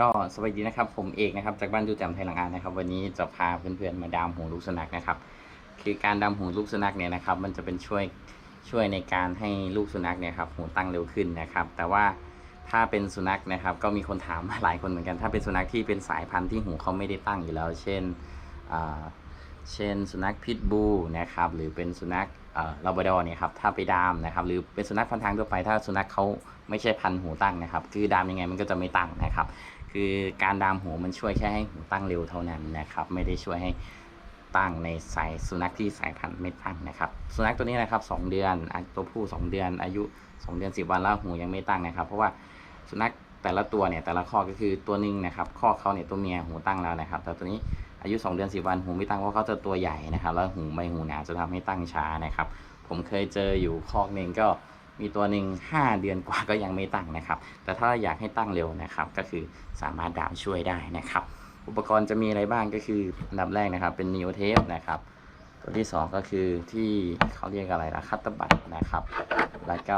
ก็สวัสดีนะครับ ผมเอกนะครับจากบ้านจูแจ่มไทยหลังอานนะครับ วันนี้จะพาเพื่อนๆมาดามหูลูกสุนัขนะครับ คือการดามหูลูกสุนัขเนี่ยนะครับ มันจะเป็นช่วยช่วยในการให้ลูกสุนัขเนี่ยครับหูตั้งเร็วขึ้นนะครับ แต่ว่าถ้าเป็นสุนัขนะครับ ก็มีคนถามมาหลายคนเหมือนกัน ถ้าเป็นสุนัขที่เป็นสายพันธุ์ที่หูเขาไม่ได้ตั้งอยู่แล้ว เช่นเช่น สุนัขพิทบูนะครับ หรือเป็นสุนัขลาบราดอร์เนี่ยครับถ้าไปดามนะครับ หรือเป็นสุนัขพันทางทั่วไป ถ้าสุนัขเขาไม่ใช่พันธุ์หูตั้งนะครับ คือดามยังไงมันก็จะไม่ตั้งนะครับ คือการดามหูมันช่วยแค่ให้หูตั้งเร็วเท่านั้นนะครับ ไม่ได้ช่วยให้ตั้งในสายสุนัขที่สายพันธุ์ไม่ตั้งนะครับ สุนัขตัวนี้นะครับสองเดือนตัวผู้สองเดือน อายุสองเดือนสิบวันแล้วหูยังไม่ตั้งนะครับ เพราะว่าสุนัขแต่ละตัวเนี่ยแต่ละข้อก็คือตัวหนึงนะครับข้อเขาเนี่ยตัวเมียหูตั้งแล้วนะครับ แต่ตัวนี้อายุสองเดือนสิบวันหูไม่ตั้งเพราะเขาจะตัวใหญ่นะครับ แล้วหูใบหูหนาจะทำให้ตั้งช้านะครับ ผมเคยเจออยู่คอกหนึ่งก็ มีตัวหนึ่งห้าเดือนกว่าก็ยังไม่ตั้งนะครับ แต่ถ้าอยากให้ตั้งเร็วนะครับ ก็คือสามารถดามช่วยได้นะครับ อุปกรณ์จะมีอะไรบ้างก็คืออันดับแรกนะครับ เป็นนิวเทปนะครับ ตัวที่สองก็คือที่เขาเรียกอะไรละคัตเตอร์บัตนะครับ แล้วก็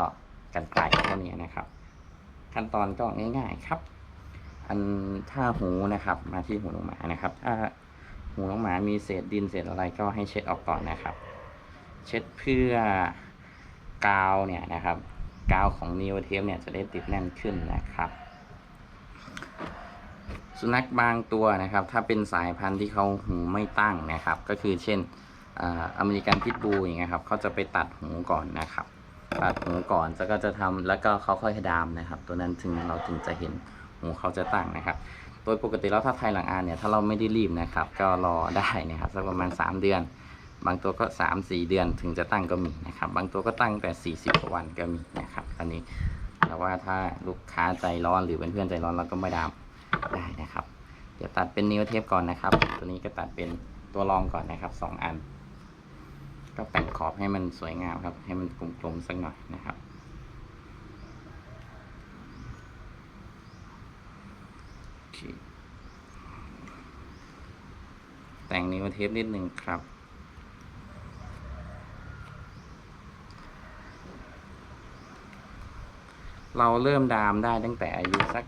กันไกลเท่านี้นะครับ ขั้นตอนก็ง่าย ๆครับ อันถ้าหูนะครับมาที่หูน้องหมานะครับ ถ้าหูน้องหมามีเศษดินเศษอะไรก็ให้เช็ดออกก่อนนะครับ เช็ดเพื่อ กาวเนี่ยนะครับกาวของนิวเทปเนี่ยจะได้ติดแน่นขึ้นนะครับ สุนัขบางตัวนะครับ ถ้าเป็นสายพันธุ์ที่เขาหูไม่ตั้งนะครับ ก็คือเช่นอเมริกันพิทบูอย่างเงี้ยครับเขาจะไปตัดหูก่อนนะครับ ตัดหูก่อนแล้วก็จะทำแล้วก็เขาค่อยดามนะครับ ตัวนั้นถึงเราถึงจะเห็นหูเขาจะตั้งนะครับโดยปกติแล้วถ้าไทยหลังอานเนี่ยถ้าเราไม่ได้รีบนะครับ ก็รอได้นะครับสักประมาณ 3 เดือน บางตัวก็ 3 4 เดือนถึงจะตั้งก็มีนะครับ บางตัวก็ตั้งแต่ 40กว่าวันก็มีนะครับอันนี้แต่ว่าถ้าลูกค้าใจร้อนหรือเเพื่อนใจร้อนเราก็ไม่ดามได้นะครับ เดี๋ยวตัดเป็นนิ้วเทปก่อนนะครับ ตัวนี้ก็ตัดเป็นตัวรองก่อนนะครับสองอัน ก็แต่งขอบให้มันสวยงามครับ ให้มันกลมๆสักหน่อยนะครับแต่งนิ้วเทปนิดนึงครับ เราเริ่มดามได้ตั้งแต่อายุสัก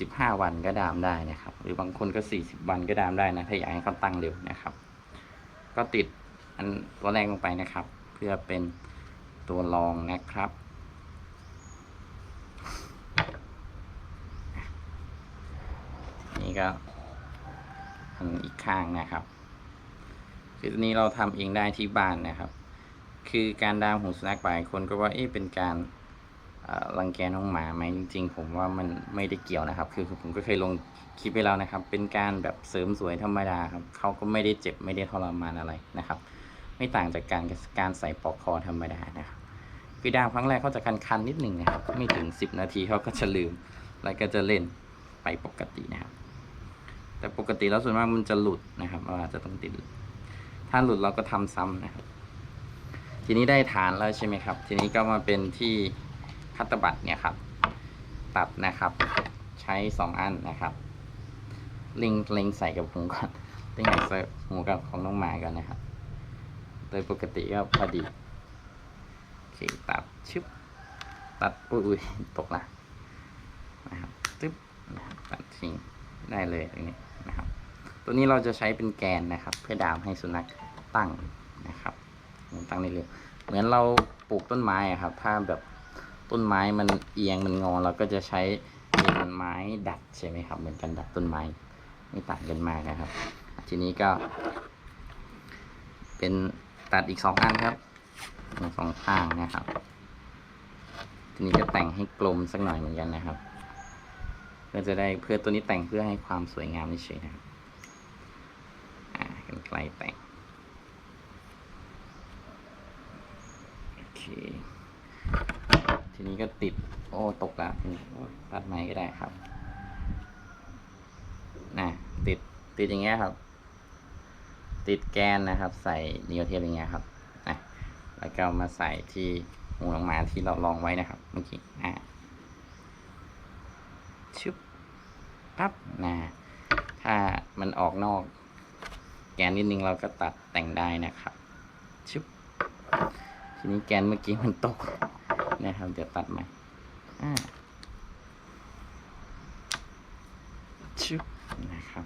45 วันก็ดามได้นะครับ หรือบางคนก็ 40 วันก็ดามได้นะ ถ้าอยากให้เขาตั้งเร็วนะครับ ก็ติดอันตัวแรกลงไปนะครับ เพื่อเป็นตัวรองนะครับ นี่ก็อันอีกข้างนะครับ คือตัวนี้เราทำเองได้ที่บ้านนะครับ คือการดามหูสุนัขบางคนก็ว่าเอ๊ะเป็นการ รังแกน้องหมาไหมจริง ๆ ผมว่ามันไม่ได้เกี่ยวนะครับ คือผมก็เคยลงคลิปไปแล้วนะครับ เป็นการแบบเสริมสวยธรรมดาครับเขาก็ไม่ได้เจ็บไม่ได้ทรมานอะไรนะครับ ไม่ต่างจากการการใส่ปลอกคอธรรมดานะครับคือดามครั้งแรกเขาจะคันๆนิดหนึ่งนะครับไม่ถึง 10 นาทีเขาก็จะลืม แล้วก็จะเล่นไปปกตินะครับ แต่ปกติแล้วส่วนมากมันจะหลุดนะครับว่าจะต้องติด ถ้าหลุดเราก็ทำซ้ำนะครับ ทีนี้ได้ฐานแล้วใช่ไหมครับ ทีนี้ก็มาเป็นที่ คัตบัตเนี่ยครับ ตัดนะครับ ใช้สองอันนะครับเล็งล็งใส่กับหูก่อนล็งใส่หูกับของน้องหมาก่อนนะครับ โดยปกติก็พอดีโอเคตัดชึบตัดอุ้ยตกละนะครับตึ๊บนะครับตัดทิ้งได้เลยตรงนี้นะครับ ตัวนี้เราจะใช้เป็นแกนนะครับ เพื่อดามให้สุนัขตั้งนะครับตั้งได้เร็วเหมือนเราปลูกต้นไม้ครับ ถ้าแบบ ต้นไม้มันเอียงมันงอเราก็จะใช้เป็นไม้ดัดใช่ไหมครับ เหมือนกันดัดต้นไม้ไม่ต่างกันมากนะครับ ทีนี้ก็ เป็นตัดอีกสองอันครับสองข้างนะครับ ทีนี้ก็แต่งให้กลมสักหน่อยเหมือนกันนะครับเพื่อจะได้เพื่อตัวนี้แต่งเพื่อให้ความสวยงามเฉยนะครับอ่ากันไกลแต่งโอเค ทีนี้ก็ติด โอ้ตกแล้วตัดไม้ก็ได้ครับนะติดติดอย่างเงี้ยครับ ติดแกนนะครับ ใส่นิวเทปอย่างเงี้ยครับนะแล้วก็มาใส่ที่หูน้องหมาที่เราลองไว้นะครับเมื่อกี้อ่าชึบปั๊บนะถ้ามันออกนอกแกนนิดนึงเราก็ตัดแต่งได้นะครับชึบทีนี้แกนเมื่อกี้มันตก นะครับเดี๋ยวตัดใหม่อ่าชุบนะครับ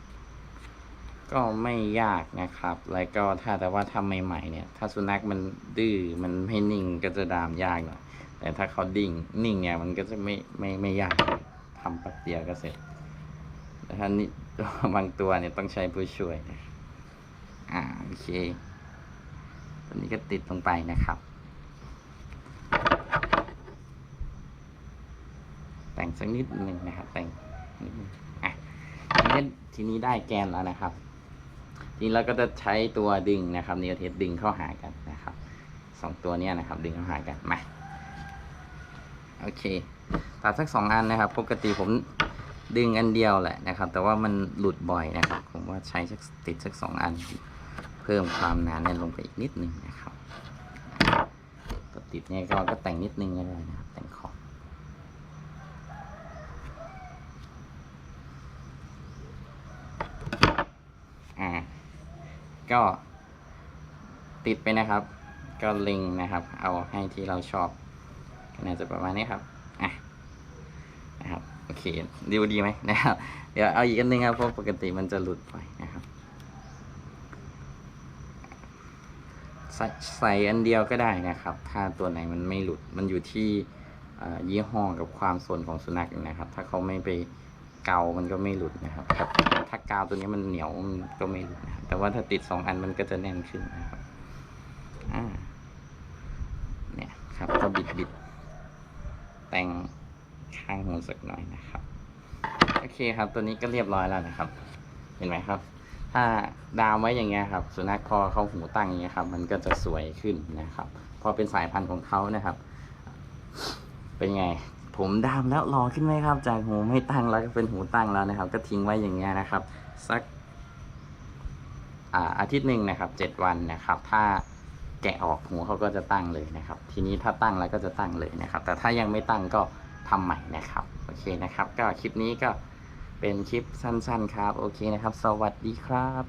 ก็ไม่ยากนะครับ แล้วก็ถ้าแต่ว่าทำใหม่ๆเนี่ย ถ้าสุนัขมันดื้อมันไม่นิ่งก็จะดามยากหน่อยแต่ถ้าเขาดิ่งนิ่งเนี่ยมันก็จะไม่ไม่ไม่ยากทำแป๊บเดียวก็เสร็จแต่ถ้านี่บางตัวเนี่ยต้องใช้ผู้ช่วยนะอ่าโอเคตัวนี้ก็ติดลงไปนะครับ แต่ง สักนิดหนึ่งนะครับแต่งนิดนึงอะทีนี้ทีนี้ได้แกนแล้วนะครับ ทีนี้เราก็จะใช้ตัวดึงนะครับนิวเทสดึงเข้าหากันนะครับสองตัวเนี้ยนะครับ ดึงเข้าหากันมาโอเคตัดสักสองอันนะครับ ปกติผมดึงอันเดียวแหละนะครับ แต่ว่ามันหลุดบ่อยนะครับ ผมว่าใช้สักติดสักสองอัน เพิ่มความหนาแน่นลงไปอีกนิดนึงนะครับตัวติดเนี่ยก็ก็แต่งนิดนึงก็ได้นะครับแต่งขอบ อ่า ก็ติดไปนะครับ ก็ล็งนะครับ เอาให้ที่เราชอบก็น่าจะประมาณนี้ครับอะนะครับโอเคดูดีไหมนะครับ เดี๋ยวเอาอีกอันหนึงครับเพราะปกติมันจะหลุดไปนะครับใส่ใส่อันเดียวก็ได้นะครับ ถ้าตัวไหนมันไม่หลุดมันอยู่ที่ยี่ห้อกับความสนของสุนัขนะครับ ถ้าเขาไม่ไป กามันก็ไม่หลุดนะครับแต่ถ้ากาวตัวนี้มันเหนียวมันก็ไม่หลุดแต่ว่าถ้าติดสองอันมันก็จะแน่นขึ้นนะครับอ่าเนี่ยครับก็บิดบิดแต่งข้างหูสักหน่อยนะครับโอเคครับ ตัวนี้ก็เรียบร้อยแล้วนะครับ เห็นไหมครับ ถ้าดามไว้อย่างเงี้ยครับ สุนัขพอเขาหูตั้งอย่างเงี้ยครับ มันก็จะสวยขึ้นนะครับ พอเป็นสายพันธุ์ของเขานะครับ เป็นไง ผมดามแล้วรอขึ้นไหมครับ จากหูไม่ตั้งแล้วก็เป็นหูตั้งแล้วนะครับ ก็ทิ้งไว้อย่างเงี้ยนะครับ สักอาอาทิตย์หนึ่งนะครับเจ็ดวันนะครับ ถ้าแกะออกหูเขาก็จะตั้งเลยนะครับ ทีนี้ถ้าตั้งแล้วก็จะตั้งเลยนะครับ แต่ถ้ายังไม่ตั้งก็ทำใหม่นะครับโอเคนะครับ ก็คลิปนี้ก็เป็นคลิปสั้น ๆ ครับ โอเคนะครับ สวัสดีครับ